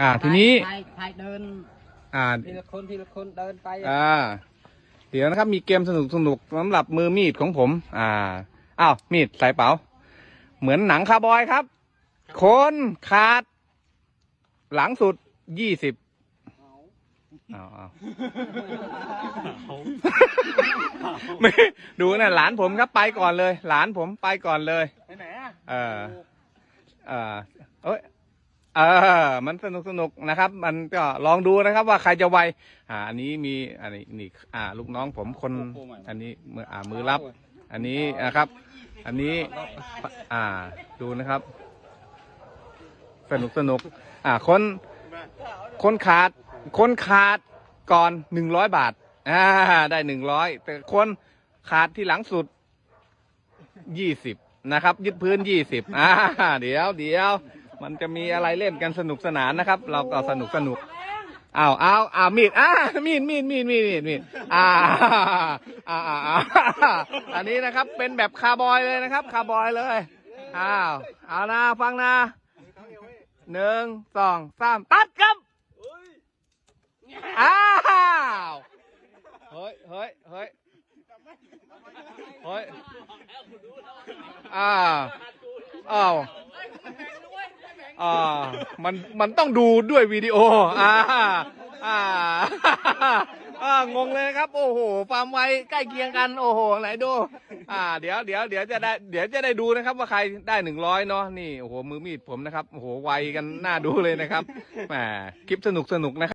อ่าทีนี้ถ่ายถ่ายเดินอ่าทีละคนทีละคนเดินไปอ่าเดี๋ยวนะครับมีเกมสนุกสนุกๆสำหรับมือมีดของผม อ่าอ้าวมีดใส่เป๋า เหมือนหนังคาร์บอยครับ คนขาด หลังสุดยี่สิบอ้าวอ้าวไม่ดูนะหลานผมครับไปก่อนเลย หลานผมไปก่อนเลยไปไหนอะเออเออ เอ้ยเออ มันสนุกสนุกนะครับ มันก็ลองดูนะครับ ว่าใครจะไว อ่า อันนี้มี อันนี้นี่ อ่า ลูกน้องผมคน อันนี้มืออ่ามือรับ อันนี้นะครับ อันนี้ อ่า ดูนะครับ สนุกสนุก อ่า คน คนขาด คนขาดก่อนหนึ่งร้อยบาท อ่า ได้หนึ่งร้อย แต่คนขาดที่หลังสุดยี่สิบนะครับ ยึดพื้นยี่สิบอ่า เดี๋ยว เดี๋ยว มันจะมีอะไรเล่นกันสนุกสนานนะครับ เราก็สนุกสนุกอ้าวอ้าวอ้าวมีดอ่ามีดมีดมีดมีดมีดมีดอ่าอ่าอ่าอ่าอันนี้นะครับเป็นแบบคาร์บอยเลยนะครับ คาร์บอยเลยอ้าวเอานะฟังนะหนึ่งสองสามตัดครับอ้าวเฮ้ยเฮ้ยเฮ้ยเฮ้ยอ้าวอ้าว อ่ามันมันต้องดูด้วยวิดีโออ่าอ่าอ่างงเลยนะครับ โอ้โหความไวใกล้เคียงกันโอ้โหไหนดูอ่า เดี๋ยวเดี๋ยวเดี๋ยวจะได้เดี๋ยวจะได้ดูนะครับ ว่าใครได้หนึ่งร้อยเนาะนี่โอ้โหมือมีดผมนะครับโอ้โหไวกันน่าดูเลยนะครับแหมคลิปสนุกสนุกนะครับ